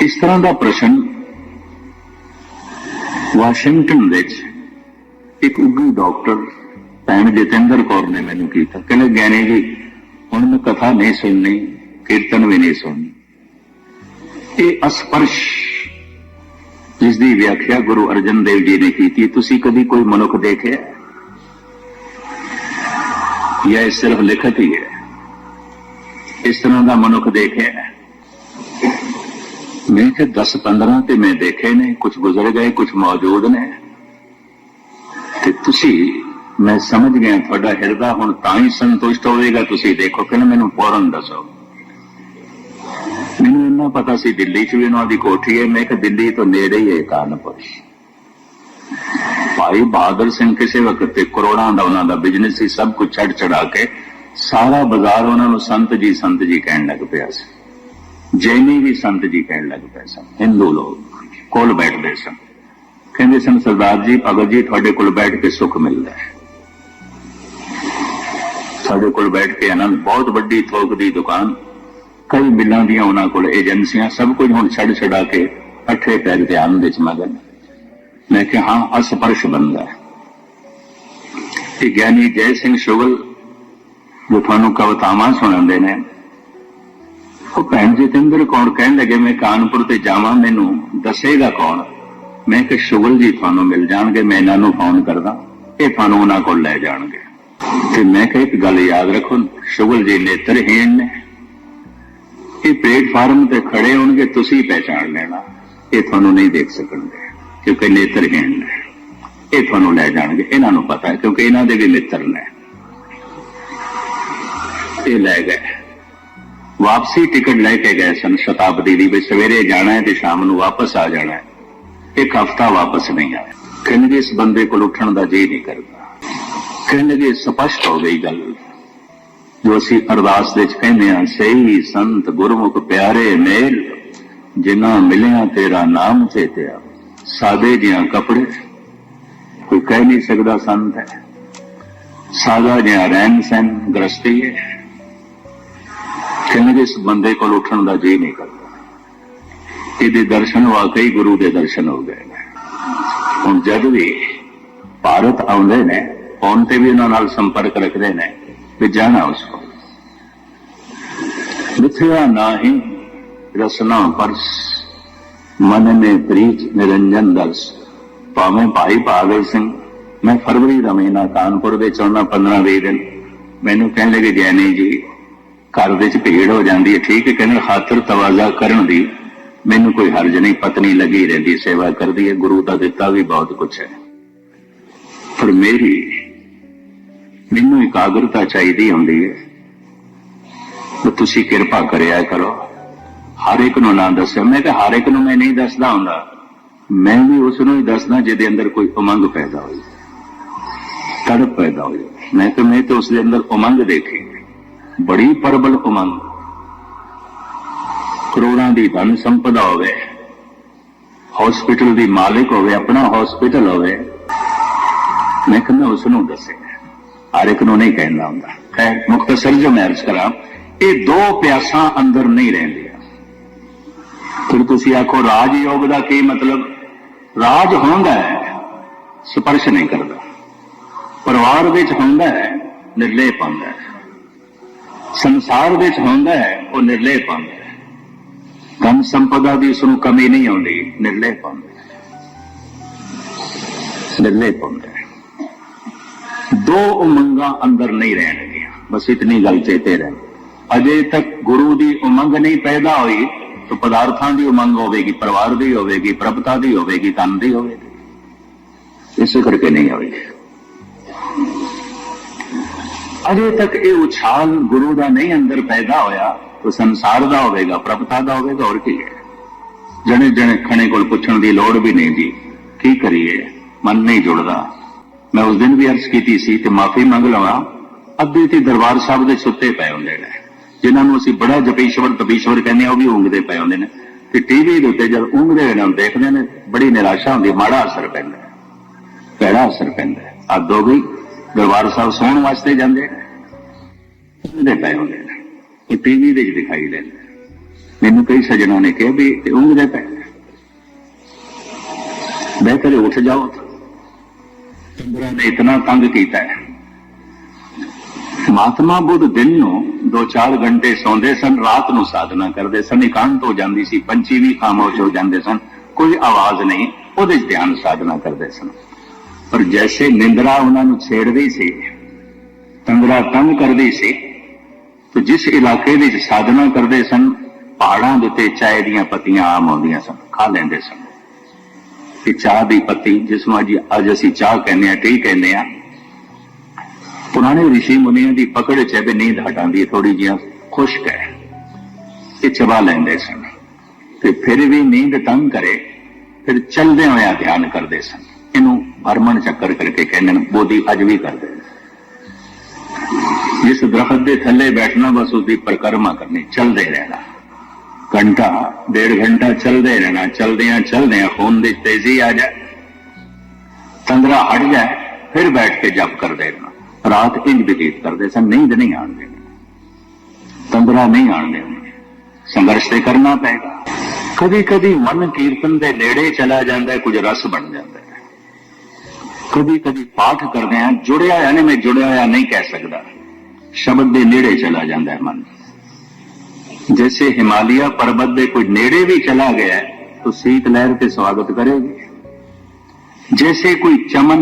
ਇਸ ਤਰ੍ਹਾਂ ਦਾ ਪ੍ਰਸ਼ਨ ਵਾਸ਼ਿੰਗਟਨ ਵਿੱਚ ਇੱਕ ਉੱਘੀ ਡਾਕਟਰ ਭੈਣ ਜਤਿੰਦਰ ਕੌਰ ਨੇ ਮੈਨੂੰ ਕੀਤਾ। ਕਹਿੰਦੇ ਗਿਆਨੀ ਜੀ, ਹੁਣ ਮੈਂ ਕਥਾ ਨਹੀਂ ਸੁਣਨੀ, ਕੀਰਤਨ ਵੀ ਨਹੀਂ ਸੁਣਨੀ। ਇਹ ਅਸਪਰਸ਼ ਜਿਸ ਦੀ ਵਿਆਖਿਆ ਗੁਰੂ ਅਰਜਨ ਦੇਵ ਜੀ ਨੇ ਕੀਤੀ। ਤੁਸੀਂ ਕਦੀ ਕੋਈ ਮਨੁੱਖ ਦੇਖਿਆ? ਜਾਂ ਇਹ ਸਿਰਫ ਲਿਖਤ ਹੀ ਹੈ? ਇਸ ਤਰ੍ਹਾਂ ਦਾ ਮਨੁੱਖ ਦੇਖਿਆ? ਹੈ? ਮੈਂ ਕਿ 10 15 ਤੇ ਮੈਂ ਦੇਖੇ ਨੇ ਕੁਝ ਗੁਜ਼ਰ ਗਏ ਕੁਝ ਮੌਜੂਦ ਨੇ। ਤੇ ਤੁਸੀਂ, ਮੈਂ ਸਮਝ ਗਿਆ ਤੁਹਾਡਾ ਹਿਰਦਾ ਹੁਣ ਤਾਂ ਹੀ ਸੰਤੁਸ਼ਟ ਹੋਵੇਗਾ, ਤੁਸੀਂ ਦੇਖੋ ਕਿ ਮੈਨੂੰ ਫੌਰਨ ਦੱਸੋ। ਮੈਨੂੰ ਇੰਨਾ ਪਤਾ ਸੀ ਦਿੱਲੀ 'ਚ ਵੀ ਉਹਨਾਂ ਦੀ ਕੋਠੀ ਹੈ, ਮੈਂ ਕਿ ਦਿੱਲੀ ਤੋਂ ਨੇੜੇ ਹੀ ਹੈ ਕਾਨਪੁਰ। ਭਾਈ ਬਹਾਦਰ ਸਿੰਘ ਕਿਸੇ ਵਕਤ ਤੇ ਕਰੋੜਾਂ ਦਾ ਉਹਨਾਂ ਦਾ ਬਿਜ਼ਨਸ ਸੀ, ਸਭ ਕੁਝ ਛੱਡ ਛੜਾ ਕੇ ਸਾਰਾ ਬਾਜ਼ਾਰ ਉਹਨਾਂ ਨੂੰ ਸੰਤ ਜੀ ਸੰਤ ਜੀ ਕਹਿਣ ਲੱਗ ਪਿਆ ਸੀ। ਜੈਨੀ ਵੀ ਸੰਤ ਜੀ ਕਹਿਣ ਲੱਗ ਪਏ ਸਨ, ਹਿੰਦੂ ਲੋਕ ਕੋਲ ਬੈਠਦੇ ਸਨ। ਕਹਿੰਦੇ ਸਨ, ਸਰਦਾਰ ਜੀ, ਭਗਤ ਜੀ, ਤੁਹਾਡੇ ਕੋਲ ਬੈਠ ਕੇ ਸੁੱਖ ਮਿਲਦਾ ਹੈ। ਸਾਡੇ ਕੋਲ ਬੈਠ ਕੇ ਆਨੰਦ, ਬਹੁਤ ਵੱਡੀ ਥੋਕ ਦੀ ਦੁਕਾਨ, ਕਈ ਮਿਲਾਂ ਦੀਆਂ ਉਹਨਾਂ ਕੋਲ ਏਜੰਸੀਆਂ, ਸਭ ਕੁਝ ਹੁਣ ਛੱਡ ਛਡਾ ਕੇ ਅੱਠੇ ਪੈਰ ਤੇ ਆਨੰਦ ਵਿੱਚ ਮਗਨ। ਮੈਂ ਕਿਹਾ, ਹਾਂ, ਅਸਪਰਸ਼ ਬੰਦਾ ਤੇ ਗਿਆਨੀ ਜੈ ਸਿੰਘ ਸ਼ੁਗਲ, ਜੋ ਤੁਹਾਨੂੰ ਕਵਿਤਾਵਾਂ ਸੁਣਾਉਂਦੇ ਨੇ ਉਹ ਭੈਣ ਜਤਿੰਦਰ ਕੌਣ ਕਹਿਣ ਲੱਗੇ, ਮੈਂ ਕਾਨਪੁਰ ਤੇ ਜਾਵਾਂ, ਮੈਨੂੰ ਦੱਸੇਗਾ ਕੌਣ? ਮੈਂ ਕਿ ਸ਼ੁਗਲ ਜੀ ਤੁਹਾਨੂੰ ਮਿਲ ਜਾਣਗੇ, ਮੈਂ ਇਹਨਾਂ ਨੂੰ ਫੋਨ ਕਰਦਾ, ਇਹ ਤੁਹਾਨੂੰ ਉਹਨਾਂ ਕੋਲ ਲੈ ਜਾਣਗੇ। ਤੇ ਮੈਂ ਕਿਹਾ, ਇੱਕ ਗੱਲ ਯਾਦ ਰੱਖੋ, ਸ਼ੁਗਲ ਜੀ ਨੇਤਰਹੀਣ ਨੇ। ਇਹ ਪਲੇਟਫਾਰਮ ਤੇ ਖੜੇ ਹੋਣਗੇ, ਤੁਸੀਂ ਪਹਿਚਾਣ ਲੈਣਾ, ਇਹ ਤੁਹਾਨੂੰ ਨਹੀਂ ਦੇਖ ਸਕਣਗੇ, ਕਿਉਂਕਿ ਨੇਤਰਹੀਣ ਨੇ। ਇਹ ਤੁਹਾਨੂੰ ਲੈ ਜਾਣਗੇ, ਇਹਨਾਂ ਨੂੰ ਪਤਾ ਹੈ, ਕਿਉਂਕਿ ਇਹਨਾਂ ਦੇ ਵੀ ਮਿੱਤਰ ਨੇ। ਇਹ ਲੈ ਗਏ। ਵਾਪਸੀ ਟਿਕਟ ਲੈ ਕੇ ਗਏ ਸਨ ਸ਼ਤਾਬਦੀ ਦੀ ਵੀ ਸਵੇਰੇ ਜਾਣਾ ਹੈ ਤੇ ਸ਼ਾਮ ਨੂੰ ਵਾਪਸ ਆ ਜਾਣਾ ਹੈ। ਇੱਕ ਹਫਤਾ ਵਾਪਸ ਨਹੀਂ ਆਇਆ। ਕਹਿੰਦੇ ਇਸ ਬੰਦੇ ਕੋਲ ਉੱਠਣ ਦਾ ਜੀ ਨਹੀਂ ਕਰਦਾ। ਕਹਿੰਦੇ ਸਪਸ਼ਟ ਹੋ ਗਈ ਗੱਲ। ਜੋ ਅਸੀਂ ਅਰਦਾਸ ਵਿੱਚ ਕਹਿੰਦੇ ਹਾਂ, ਸਹੀ ਸੰਤ ਗੁਰਮੁਖ ਪਿਆਰੇ ਮੇਲ, ਜਿਨ੍ਹਾਂ ਮਿਲਿਆ ਤੇਰਾ ਨਾਮ ਚੇਤਿਆ, ਸਾਦੇ ਜਿਹਾ ਕੱਪੜੇ, ਕੋਈ ਕਹਿ ਨਹੀਂ ਸਕਦਾ ਸੰਤ ਹੈ। ਸਾਦਾ ਜਿਹਾ ਰਹਿਣ ਸਹਿਣ ਗ੍ਰਸਤੀ ਹੈ। ਕਹਿੰਦੇ ਇਸ ਬੰਦੇ ਕੋਲ ਉੱਠਣ ਦਾ ਜੀ ਨਹੀਂ ਕਰਦਾ, ਇਹਦੇ ਦਰਸ਼ਨ ਵਾਕਈ ਗੁਰੂ ਦੇ ਦਰਸ਼ਨ ਹੋ ਗਏ ਨੇ। ਹੁਣ ਜਦ ਵੀ ਭਾਰਤ ਆਉਂਦੇ ਨੇ, ਫੋਨ ਤੇ ਵੀ ਉਹਨਾਂ ਨਾਲ ਸੰਪਰਕ ਰੱਖਦੇ ਨੇ ਵੀ ਜਾਣਾ ਉਸ ਕੋ ਮਿਥਿਆ ਨਾਹੀ ਰਸਨਾ ਪਰਸ, ਮਨ ਨੇ ਪ੍ਰੀਤ ਨਿਰੰਜਨ ਦਰਸ। ਭਾਵੇਂ ਭਾਈ ਭਾਗਲ ਸਿੰਘ, ਮੈਂ ਫਰਵਰੀ ਦਾ ਮਹੀਨਾ ਕਾਨਪੁਰ ਵਿੱਚ ਆਉਣਾ 15 20 ਦਿਨ। ਮੈਨੂੰ ਕਹਿਣ ਲੱਗੇ ਗਿਆਨੀ ਜੀ ਘਰ ਵਿੱਚ ਭੀੜ ਹੋ ਜਾਂਦੀ ਹੈ, ਠੀਕ ਹੈ, ਕਹਿੰਦੇ ਖਾਤਰ ਤਵਾਜ਼ਾ ਕਰਨ ਦੀ ਮੈਨੂੰ ਕੋਈ ਹਰਜ ਨਹੀਂ, ਪਤਨੀ ਲੱਗੀ ਰਹਿੰਦੀ, ਸੇਵਾ ਕਰਦੀ ਹੈ, ਗੁਰੂ ਦਾ ਦਿੱਤਾ ਵੀ ਬਹੁਤ ਕੁਝ ਹੈ। ਪਰ ਮੇਰੀ, ਮੈਨੂੰ ਇਕਾਗਰਤਾ ਚਾਹੀਦੀ ਹੁੰਦੀ ਹੈ ਕਿ ਤੁਸੀਂ ਕਿਰਪਾ ਕਰਿਆ ਕਰੋ। ਹਰ ਇੱਕ ਨੂੰ ਨਾ ਦੱਸਿਆ ਮੈਂ ਕਿ ਹਰ ਇੱਕ ਨੂੰ ਮੈਂ ਨਹੀਂ ਦੱਸਦਾ ਹੁੰਦਾ। ਮੈਂ ਵੀ ਉਸ ਨੂੰ ਹੀ ਦੱਸਦਾ ਜਿਹਦੇ ਅੰਦਰ ਕੋਈ ਉਮੰਗ ਪੈਦਾ ਹੋਈ। ਤੜਪ ਪੈਦਾ ਹੋਈ। ਮੈਂ ਕਿ ਮੈਂ ਤਾਂ ਉਸ ਦੇ ਅੰਦਰ ਉਮੰਗ ਦੇਖੀ। ਬੜੀ ਪਰਬਲ ਉਮੰਗ। ਕਰੋੜਾਂ ਦੀ ਧਨ ਸੰਪਦਾ ਹੋਵੇ ਹਸਪੀਟਲ ਦੀ ਮਾਲਕ ਹੋਵੇ, ਆਪਣਾ ਹਸਪੀਟਲ ਹੋਵੇ, ਮੈਂ ਕਹਿੰਦਾ ਉਸ ਨੂੰ ਦੱਸੇ ਹਰ ਇੱਕ ਨੂੰ ਨਹੀਂ ਕਹਿੰਦਾ ਹੁੰਦਾ। ਖੈਰ ਮੁਖਤਸਰ ਜੋ ਮੈਂ ਅਰਜ਼ ਕਰਾਂ, ਇਹ ਦੋ ਪਿਆਸਾਂ ਅੰਦਰ ਨਹੀਂ ਰਹਿੰਦੀਆਂ। ਫਿਰ ਤੁਸੀਂ ਆਖੋ ਰਾਜ ਯੋਗ ਦਾ ਕੀ ਮਤਲਬ? ਰਾਜ ਹੁੰਦਾ ਹੈ, ਸਪਰਸ਼ ਨਹੀਂ ਕਰਦਾ। ਪਰਿਵਾਰ ਵਿੱਚ ਹੁੰਦਾ ਹੈ ਨਿਰਲੇ ਪਾਉਂਦਾ ਹੈ। ਸੰਸਾਰ ਵਿੱਚ ਹੁੰਦਾ ਹੈ, ਉਹ ਨਿਰਲੇ ਪਾਉਂਦਾ ਹੈ। ਧਨ ਸੰਪਦਾ ਦੀ ਉਸ ਨੂੰ ਕਮੀ ਨਹੀਂ ਆਉਂਦੀ ਨਿਰਲੇ ਪਾਉਂਦਾ ਨਿਰਲੇ ਪਾਉਂਦਾ ਦੋ ਉਮੰਗਾਂ ਅੰਦਰ ਨਹੀਂ ਰਹਿਣਗੀਆਂ, ਬਸ ਇਤਨੀ ਗੱਲ ਚੇਤੇ ਰਹੇ ਅਜੇ ਤੱਕ ਗੁਰੂ ਦੀ ਉਮੰਗ ਨਹੀਂ ਪੈਦਾ ਹੋਈ, ਤਾਂ ਪਦਾਰਥਾਂ ਦੀ ਉਮੰਗ ਹੋਵੇਗੀ, ਪਰਿਵਾਰ ਦੀ ਹੋਵੇਗੀ, ਪ੍ਰਭਤਾ ਦੀ ਹੋਵੇਗੀ ਤਨ ਦੀ ਹੋਵੇਗੀ। ਇਸੇ ਕਰਕੇ ਨਹੀਂ ਹੋਵੇਗੀ। ਅਜੇ ਤੱਕ ਇਹ ਉਛਾਲ ਗੁਰੂ ਦਾ ਨਹੀਂ ਅੰਦਰ ਪੈਦਾ ਹੋਇਆ ਤਾਂ ਸੰਸਾਰ ਦਾ ਹੋਵੇਗਾ, ਪ੍ਰਭਤਾ ਦਾ ਹੋਵੇਗਾ, ਹੋਰ ਕੀ ਹੈ? ਜਣੇ ਜਣੇ ਖਣੇ ਕੋਲ ਪੁੱਛਣ ਦੀ ਲੋੜ ਵੀ ਨਹੀਂ ਜੀ। ਕੀ ਕਰੀਏ? ਮਨ ਨਹੀਂ ਜੁੜਦਾ। ਮੈਂ ਉਸ ਦਿਨ ਵੀ ਅਰਜ਼ ਕੀਤੀ ਸੀ ਤੇ ਮਾਫੀ ਮੰਗ ਲਵਾਂ। ਅੱਧੇ ਤੇ ਦਰਬਾਰ ਸਾਹਿਬ ਦੇ ਸੁੱਤੇ ਪਏ ਹੁੰਦੇ ਨੇ। ਜਿਨ੍ਹਾਂ ਨੂੰ ਅਸੀਂ ਬੜਾ ਜਪੀਸ਼ਵਰ ਤਪੀਸ਼ਵਰ ਕਹਿੰਦੇ ਆ ਉਹ ਵੀ ਉਂਗਦੇ ਪਏ ਹੁੰਦੇ ਨੇ। ਤੇ ਟੀਵੀ ਦੇ ਉੱਤੇ ਜਦ ਉਂਗਦੇ ਨੇ ਦੇਖਦੇ ਨੇ, ਬੜੀ ਨਿਰਾਸ਼ਾ ਹੁੰਦੀ, ਮਾੜਾ ਅਸਰ ਪੈਂਦਾ। ਹੈ ਅਸਰ ਪੈਂਦਾ। ਹੈ ਅੱਧ ਗਈ। ਦਰਬਾਰ ਸਾਹਿਬ ਸੌਣ ਵਾਸਤੇ ਜਾਂਦੇ ਨੇ। ਦੇ ਪਏ ਹੁੰਦੇ ਨੇ। ਇਹ ਟੀਵੀ ਦੇ ਵਿੱਚ ਦਿਖਾਈ ਦਿੰਦੇ ਮੈਨੂੰ ਕਈ ਸੱਜਣਾ ਨੇ ਕਿਹਾ ਵੀ ਇਹ ਉਂਗਦੇ ਪੈ ਬਿਹਤਰ ਹੈ ਉੱਠ ਜਾਓ। ਚੰਦਰਾ ਨੇ ਇਤਨਾ ਤੰਗ ਕੀਤਾ ਹੈ। ਮਹਾਤਮਾ ਬੁੱਧ ਦਿਨ ਨੂੰ 2-4 ਘੰਟੇ ਸੌਂਦੇ ਸਨ, ਰਾਤ ਨੂੰ ਸਾਧਨਾ ਕਰਦੇ ਸਨ, ਇਕਾਂਤ ਹੋ ਜਾਂਦੀ ਸੀ, ਪੰਛੀ ਵੀ ਖਾਮੋਸ਼ ਹੋ ਜਾਂਦੇ ਸਨ। ਕੋਈ ਆਵਾਜ਼ ਨਹੀਂ, ਉਹਦੇ 'ਚ ਧਿਆਨ ਸਾਧਨਾ ਕਰਦੇ ਸਨ। ਪਰ ਜੈਸੇ ਨਿੰਦਰਾ ਉਹਨਾਂ ਨੂੰ ਛੇੜਦੀ ਸੀ, ਤੰਦਰਾ ਤੰਗ ਕਰਦੀ ਸੀ, ਤੇ ਜਿਸ ਇਲਾਕੇ ਵਿੱਚ ਸਾਧਨਾ ਕਰਦੇ ਸਨ, ਪਹਾੜਾਂ ਦੇ ਉੱਤੇ ਚਾਹ ਦੀਆਂ ਪੱਤੀਆਂ ਆਮ ਆਉਂਦੀਆਂ ਸਨ, ਖਾ ਲੈਂਦੇ ਸਨ। ਤੇ ਚਾਹ ਦੀ ਪੱਤੀ ਜਿਸ ਨੂੰ ਅੱਜ ਅੱਜ ਅਸੀਂ ਚਾਹ ਕਹਿੰਦੇ ਆ ਟੀ ਕਹਿੰਦੇ ਆ ਪੁਰਾਣੇ ઋષਿ ਮੁਨੀਆਂ ਦੀ ਪਕੜ ਚ ਵੀ ਨੀਂਦ ਹਟਾਉਂਦੀ ਥੋੜੀ ਜਿਹੀ ਖੁਸ਼ਕ ਹੈ ਤੇ ਚਬਾ ਲੈਂਦੇ ਸਨ। ਤੇ ਫਿਰ ਵੀ ਨੀਂਦ ਤੰਗ ਕਰੇ, ਫਿਰ ਚਲਦੇ ਹੋਇਆ ਧਿਆਨ ਕਰਦੇ ਸਨ। ਇਹਨੂੰ ਭਰਮਣ ਚੱਕਰ ਕਰਕੇ ਕਹਿੰਦੇ ਨੇ, ਬੋਧੀ ਅੱਜ ਵੀ ਕਰਦੇ ਜਿਸ ਦਰਖਤ ਦੇ ਥੱਲੇ ਬੈਠਣਾ, ਬਸ ਉਹਦੀ ਪਰਿਕਰਮਾ ਕਰਨੀ, ਚਲਦੇ ਰਹਿਣਾ। ਘੰਟਾ, ਡੇਢ ਘੰਟਾ ਚਲਦੇ ਰਹਿਣਾ, ਚਲਦਿਆਂ ਚਲਦਿਆਂ ਖੂਨ ਦੀ ਤੇਜ਼ੀ ਆ ਜਾਏ। ਤੰਦਰਾ ਹਟ ਜਾਏ, ਫਿਰ ਬੈਠ ਕੇ ਜਪ ਕਰਦੇ ਰਹਿਣਾ। ਰਾਤ ਇੰਜ ਬਤੀਤ ਕਰਦੇ ਸਨ ਨੀਂਦ ਨਹੀਂ ਆਣ ਦੇਣਾ ਤੰਦਰਾ ਨਹੀਂ ਆਣ ਦੇਣੀ ਸੰਘਰਸ਼ ਤੇ ਕਰਨਾ ਪਏਗਾ। ਕਦੀ ਕਦੀ ਮਨ ਕੀਰਤਨ ਦੇ ਨੇੜੇ ਚਲਾ ਜਾਂਦਾ ਕੁਝ ਰਸ ਬਣ ਜਾਂਦਾ ਕਦੀ ਕਦੀ ਪਾਠ ਕਰਦੇ ਆ ਜੁੜਿਆ ਯਾਨੀ ਮੈਂ ਜੁੜਿਆ ਹੋਇਆ ਨਹੀਂ ਕਹਿ ਸਕਦਾ ਸ਼ਬਦ ਦੇ ਨੇੜੇ ਚਲਾ ਜਾਂਦਾ ਹੈ ਮਨ जैसे हिमालय पर्वत ਦੇ ਕੋਈ ਨੇੜੇ ਵੀ ਚਲਾ ਗਿਆ ਹੈ, तो ਸੀਤ ਲਹਿਰ ਤੇ ਸਵਾਗਤ ਕਰੇਗੀ ਜੈਸੇ ਕੋਈ ਚਮਨ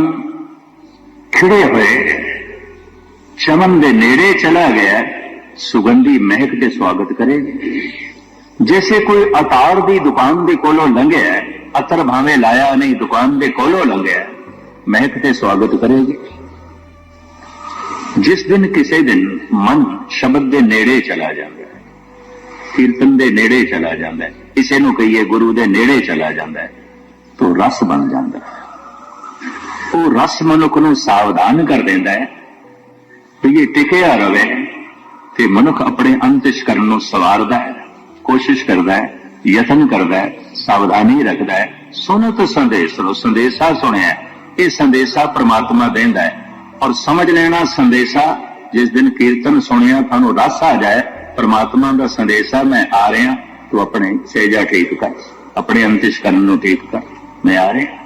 ਖਿੜੇ ਹੋਏ ਚਮਨ ਦੇ ਨੇੜੇ ਚਲਾ ਗਿਆ ਹੈ, ਸੁਗੰਧੀ ਮਹਿਕ ਤੇ ਸਵਾਗਤ ਕਰੇਗੀ ਜੈਸੇ ਕੋਈ ਅਤਾਰ ਦੀ ਦੁਕਾਨ ਦੇ ਕੋਲੋਂ ਲੰਘਿਆ ਹੈ, ਅਤਰ ਭਾਵੇਂ ਲਾਇਆ ਨਹੀਂ ਦੁਕਾਨ ਦੇ ਕੋਲੋਂ ਲੰਘਿਆ ਹੈ, ਮਹਿਕ ਤੇ ਸਵਾਗਤ ਕਰੇਗੀ ਜਿਸ ਦਿਨ ਕਿਸੇ ਦਿਨ ਮਨ ਸ਼ਬਦ ਦੇ ਨੇੜੇ ਚਲਾ ਜਾਂਦਾ ਹੈ, ਕੀਰਤਨ ਦੇ ਨੇੜੇ ਚਲਾ ਜਾਂਦਾ ਹੈ, ਕਿਸੇ ਨੂੰ ਕਹੀਏ ਗੁਰੂ ਦੇ ਨੇੜੇ ਚਲਾ ਜਾਂਦਾ ਹੈ, ਤਾਂ ਰਸ ਬਣ ਜਾਂਦਾ ਹੈ। ਉਹ ਰਸ ਮਨੁੱਖ ਨੂੰ ਸਾਵਧਾਨ ਕਰ ਦਿੰਦਾ ਹੈ ਕਿ ਇਹ ਟਿਕਿਆ ਰਵੇ ਤੇ ਮਨੁੱਖ ਆਪਣੇ ਅੰਤਿਸ਼ਕਰਨ ਨੂੰ ਸਵਾਰਦਾ ਹੈ, ਕੋਸ਼ਿਸ਼ ਕਰਦਾ ਹੈ, ਯਤਨ ਕਰਦਾ ਹੈ, ਸਾਵਧਾਨੀ ਰੱਖਦਾ ਹੈ। ਸੁਨਤ ਸੰਦੇਸ਼ ਨੂੰ ਸੰਦੇਸ਼ਾ ਸੁਣਿਆ ਇਹ ਸੰਦੇਸ਼ਾ ਪ੍ਰਮਾਤਮਾ ਦਿੰਦਾ ਹੈ। ਔਰ ਸਮਝ ਲੈਣਾ ਸੰਦੇਸ਼ਾ, ਜਿਸ ਦਿਨ ਕੀਰਤਨ ਸੁਣਿਆ ਤੁਹਾਨੂੰ ਰਸ ਆ ਜਾਏ, ਪ੍ਰਮਾਤਮਾ ਦਾ ਸੰਦੇਸ਼ਾ ਮੈਂ ਆ ਰਿਹਾ, ਤੂੰ ਆਪਣੇ ਸੇਜਾ ਠੀਕ ਕਰ, ਆਪਣੇ ਅੰਤਿਸ਼ਕਰਨ ਨੂੰ ਠੀਕ ਕਰ, ਮੈਂ ਆ ਰਿਹਾ।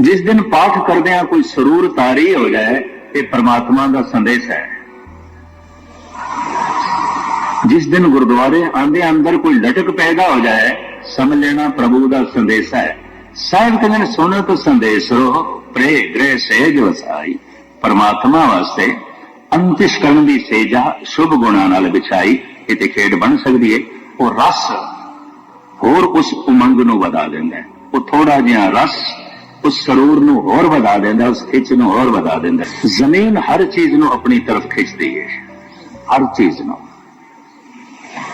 ਜਿਸ ਦਿਨ ਪਾਠ ਕਰਦਿਆਂ ਕੋਈ ਸਰੂਰ ਤਾਰੀ ਹੋ ਜਾਏ, ਇਹ ਪ੍ਰਮਾਤਮਾ ਦਾ ਸੰਦੇਸ਼ ਹੈ। ਜਿਸ ਦਿਨ ਗੁਰਦੁਆਰੇ ਆਂਦੇ ਅੰਦਰ ਕੋਈ ਲਟਕ ਪੈਦਾ ਹੋ ਜਾਏ, ਸਮਝ ਲੈਣਾ ਪ੍ਰਭੂ ਦਾ ਸੰਦੇਸ਼ ਹੈ। ਸਾਹਿਬ ਕਹਿੰਦੇ ਨੇ, ਸੁਣੋ ਸੁਣਤ ਸੰਦੇਸ਼ ਰੋ ਪ੍ਰੇ ਗ੍ਰਹਿ ਸਹਿਜ ਵਸਾਈ, ਪਰਮਾਤਮਾ ਵਾਸਤੇ ਅੰਤਿਸ਼ ਕਰਨ ਦੀ ਸੇਜਾ, ਸ਼ੁਭ ਗੁਣਾਂ ਨਾਲ ਵਿਛਾਈ ਇਹ ਤੇ ਖੇਡ ਬਣ ਸਕਦੀ ਹੈ ਉਹ ਰਸ ਹੋਰ ਉਸ ਉਮੰਗ ਨੂੰ ਵਧਾ ਦਿੰਦਾ ਉਹ ਥੋੜਾ ਜਿਹਾ ਰਸ ਉਸ ਸਰੂਰ ਨੂੰ ਹੋਰ ਵਧਾ ਦਿੰਦਾ ਉਸ ਖਿੱਚ ਨੂੰ ਹੋਰ ਵਧਾ ਦਿੰਦਾ ਜ਼ਮੀਨ ਹਰ ਚੀਜ਼ ਨੂੰ ਆਪਣੀ ਤਰਫ ਖਿੱਚਦੀ ਹੈ ਹਰ ਚੀਜ਼ ਨੂੰ।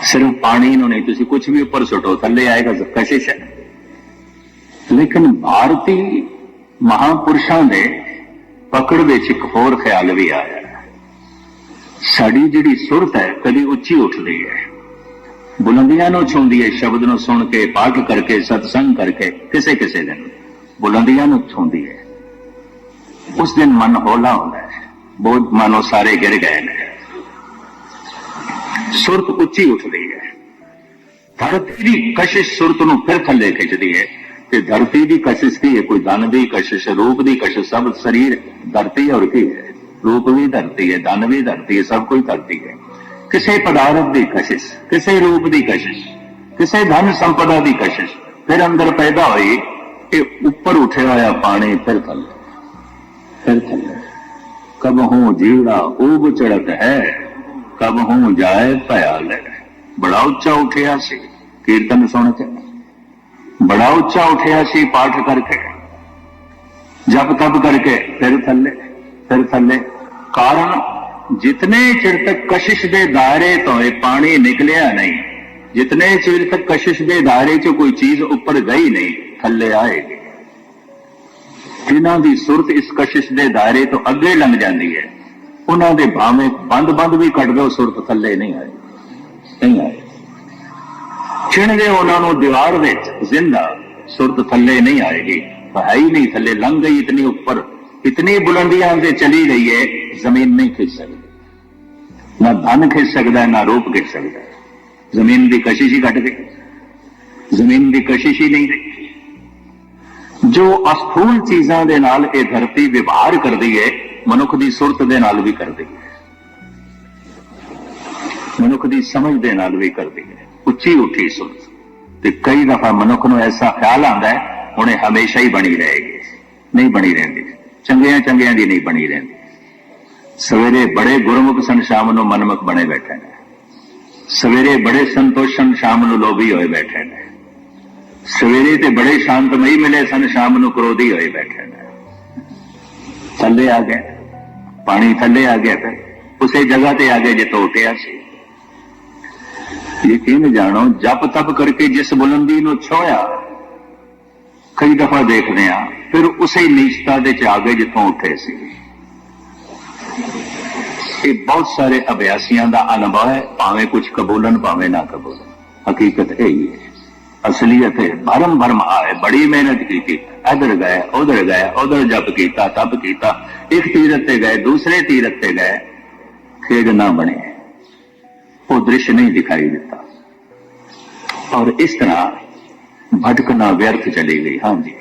ਸਿਰਫ ਪਾਣੀ ਨੂੰ ਨਹੀਂ, ਤੁਸੀਂ ਕੁਝ ਵੀ ਉੱਪਰ ਸੁੱਟੋ, ਥੱਲੇ ਆਏਗਾ, ਕਸ਼ਿਸ਼ ਹੈ। ਲੇਕਿਨ ਭਾਰਤੀ ਮਹਾਪੁਰਸ਼ਾਂ ਦੇ ਪਕੜ ਵਿੱਚ ਇੱਕ ਹੋਰ ਖਿਆਲ ਵੀ ਆਇਆ ਸਾਡੀ ਜਿਹੜੀ ਸੁਰਤ ਹੈ, ਕਦੀ ਉੱਚੀ ਉੱਠਦੀ ਹੈ। ਬੁਲੰਦੀਆਂ ਨੂੰ ਛੂੰਦੀ ਹੈ, ਸ਼ਬਦ ਨੂੰ ਸੁਣ ਕੇ, ਪਾਠ ਕਰਕੇ, ਸਤਸੰਗ ਕਰਕੇ, ਕਿਸੇ ਕਿਸੇ ਦਿਨ। ਬੁਲੰਦੀਆਂ ਨੂੰ ਛੂੰਦੀ ਹੈ। ਉਸ ਦਿਨ ਮਨ ਹੌਲਾ ਹੁੰਦਾ ਹੈ। ਬਹੁਤ ਮਾਨੋ ਸਾਰੇ ਗਿਰ ਗਏ ਨੇ। ਸੁਰਤ ਉੱਚੀ ਉੱਠਦੀ ਹੈ। ਧਰਤੀ ਦੀ ਕਸ਼ਿਸ਼ ਸੁਰਤ ਨੂੰ ਫਿਰ ਥੱਲੇ ਖਿੱਚਦੀ ਹੈ। ਤੇ ਧਰਤੀ ਦੀ ਕਸ਼ਿਸ਼ ਕੀ ਹੈ? ਕੋਈ ਧਨ ਦੀ ਕਸ਼ਿਸ਼, ਰੂਪ ਦੀ ਕਸ਼ਿਸ਼, ਸਭ ਸਰੀਰ ਧਰਤੀ ਔਰ ਕੀ ਹੈ? ਰੂਪ ਵੀ ਧਰਤੀ ਹੈ, ਧਨ ਵੀ ਧਰਤੀ ਹੈ, ਸਭ ਕੁਝ ਧਰਤੀ ਹੈ। ਕਿਸੇ ਪਦਾਰਥ ਦੀ ਕਸ਼ਿਸ਼, ਕਿਸੇ ਰੂਪ ਦੀ ਕਸ਼ਿਸ਼, ਕਿਸੇ ਧਨ ਸੰਪਦਾ ਦੀ ਕਸ਼ਿਸ਼, ਫਿਰ ਅੰਦਰ ਪੈਦਾ ਹੋਈ ਇਹ ਉੱਪਰ ਉੱਠਿਆ ਹੋਇਆ ਪਾਣੀ ਫਿਰ ਥੱਲੇ। ਫਿਰ ਥੱਲੇ। ਕਬ ਹੂੰ ਜੀੜਾ ਉਬ ਚੜਤ ਹੈ, ਕਬ ਹੂੰ ਜਾਏ ਭਇਆ ਲੈ। ਬੜਾ ਉੱਚਾ ਉੱਠਿਆ ਸੀ। ਕੀਰਤਨ ਸੁਣ ਕੇ। ਬੜਾ ਉੱਚਾ ਉਠਿਆ ਸੀ, ਪਾਠ ਕਰਕੇ। ਜਪ ਤਪ ਕਰਕੇ, ਫਿਰ ਥੱਲੇ ਫਿਰ ਥੱਲੇ। ਕਾਰਨ ਜਿਤਨੇ ਚਿਰ ਤੱਕ ਕਸ਼ਿਸ਼ ਦੇ ਦਾਇਰੇ ਤੋਂ ਇਹ ਪਾਣੀ ਨਿਕਲਿਆ ਨਹੀਂ, ਜਿਤਨੇ ਚਿਰ ਤੱਕ ਕਸ਼ਿਸ਼ ਦੇ ਦਾਇਰੇ 'ਚ ਕੋਈ ਚੀਜ਼ ਉੱਪਰ ਗਈ ਨਹੀਂ, ਥੱਲੇ ਆਏਗੀ ਜਿਨ੍ਹਾਂ ਦੀ ਸੁਰਤ ਇਸ ਕਸ਼ਿਸ਼ ਦੇ ਦਾਇਰੇ ਤੋਂ ਅੱਗੇ ਲੰਘ ਜਾਂਦੀ ਹੈ, ਉਹਨਾਂ ਦੇ ਭਾਵੇਂ ਬੰਦ-ਬੰਦ ਵੀ ਕੱਢ ਦਿਓ, ਸੁਰਤ ਥੱਲੇ ਨਹੀਂ ਆਏ। ਨਹੀਂ ਆਏ। ਚਿਣਦੇ ਉਹਨਾਂ ਨੂੰ ਦੀਵਾਰ ਵਿੱਚ, ਜ਼ਿੰਦਾ, ਸੁਰਤ ਥੱਲੇ ਨਹੀਂ ਆਏਗੀ ਹੈ ਹੀ ਨਹੀਂ ਥੱਲੇ, ਲੰਘ ਗਈ ਇਤਨੀ ਉੱਪਰ, ਇਤਨੀ ਬੁਲੰਦੀਆਂ ਤੇ ਚਲੀ ਗਈ ਹੈ ਜ਼ਮੀਨ ਨਹੀਂ ਖਿੱਚ ਸਕਦੀ। ਨਾ ਧਨ ਖਿੱਚ ਸਕਦਾ, ਨਾ ਰੂਪ ਖਿੱਚ ਸਕਦਾ। ਜ਼ਮੀਨ ਦੀ ਕਸ਼ਿਸ਼ ਹੀ ਘਟ ਗਈ। ਜ਼ਮੀਨ ਦੀ ਕਸ਼ਿਸ਼ ਹੀ ਨਹੀਂ ਰਹੀ। ਜੋ ਅਸਥੂਲ ਚੀਜ਼ਾਂ ਦੇ ਨਾਲ ਇਹ ਧਰਤੀ ਵਿਵਹਾਰ ਕਰਦੀ ਹੈ ਮਨੁੱਖ ਦੀ ਸੁਰਤ ਦੇ ਨਾਲ ਵੀ ਕਰਦੀ ਹੈ ਮਨੁੱਖ ਦੀ ਸਮਝ ਦੇ ਨਾਲ ਵੀ ਕਰਦੀ ਹੈ ਉੱਚੀ ਉੱਠੀ ਸੁਰਤ ਤੇ ਕਈ ਦਫਾ ਮਨੁੱਖ ਨੂੰ ਐਸਾ ਖਿਆਲ ਆਉਂਦਾ ਹੈ, ਹੁਣ ਇਹ ਹਮੇਸ਼ਾ ਹੀ ਬਣੀ ਰਹੇਗੀ। ਨਹੀਂ ਬਣੀ ਰਹਿੰਦੀ। ਚੰਗਿਆਂ ਚੰਗਿਆਂ ਦੀ ਨਹੀਂ ਬਣੀ ਰਹਿੰਦੀ। ਸਵੇਰੇ ਬੜੇ ਗੁਰਮੁਖ ਸਨ, ਸ਼ਾਮ ਨੂੰ ਮਨਮੁਖ ਬਣੇ ਬੈਠੇ ਨੇ। ਸਵੇਰੇ ਬੜੇ ਸੰਤੋਸ਼ਨ ਸ਼ਾਮ ਨੂੰ ਲੋਭੀ ਹੋਏ ਬੈਠੇ ਨੇ। ਸਵੇਰੇ ਤੇ ਬੜੇ ਸ਼ਾਂਤਮਈ ਮਿਲੇ ਸਨ, ਸ਼ਾਮ ਨੂੰ ਕ੍ਰੋਧੀ ਹੋਏ ਬੈਠੇ ਨੇ। ਥੱਲੇ ਆ ਗਏ। ਪਾਣੀ ਥੱਲੇ ਆ ਗਿਆ ਫਿਰ। ਉਸੇ ਜਗ੍ਹਾ ਤੇ ਆ ਗਏ ਜਿੱਥੋਂ ਉੱਠਿਆ ਸੀ। ਯਕੀਨ ਜਾਣੋ? ਜਪ ਤਪ ਕਰਕੇ ਜਿਸ ਬੁਲੰਦੀ ਨੂੰ ਛੋਇਆ, ਕਈ ਦਫਾ ਦੇਖਦੇ ਆ ਫਿਰ ਉਸੇ ਨੀਚਤਾ ਦੇ ਚ ਆ ਗਏ ਜਿੱਥੋਂ ਉੱਠੇ ਸੀ। ਇਹ ਬਹੁਤ ਸਾਰੇ ਅਭਿਆਸੀਆਂ ਦਾ ਅਨੁਭਵ ਹੈ, ਭਾਵੇਂ ਕੁਝ ਕਬੂਲਨ ਭਾਵੇਂ ਨਾ ਕਬੂਲਨ ਹਕੀਕਤ ਇਹ ਹੀ ਹੈ। ਅਸਲੀਅਤ ਹੈ ਭਰਮ ਭਰਮ ਆਏ, ਬੜੀ ਮਿਹਨਤ ਕੀਤੀ, ਇਧਰ ਗਏ, ਉਧਰ ਗਏ, ਉਧਰ ਜਪ ਕੀਤਾ, ਤਪ ਕੀਤਾ, ਇੱਕ ਤੀਰਥ ਤੇ ਗਏ, ਦੂਸਰੇ ਤੀਰਥ ਤੇ ਗਏ ਖੇਡ ਨਾ ਬਣੇ। ਉਹ ਦ੍ਰਿਸ਼ ਨਹੀਂ ਦਿਖਾਈ ਦਿੱਤਾ ਔਰ ਇਸ ਤਰ੍ਹਾਂ ਭਟਕਣਾ ਵਿਅਰਥ ਚਲੀ ਗਈ ਹਾਂਜੀ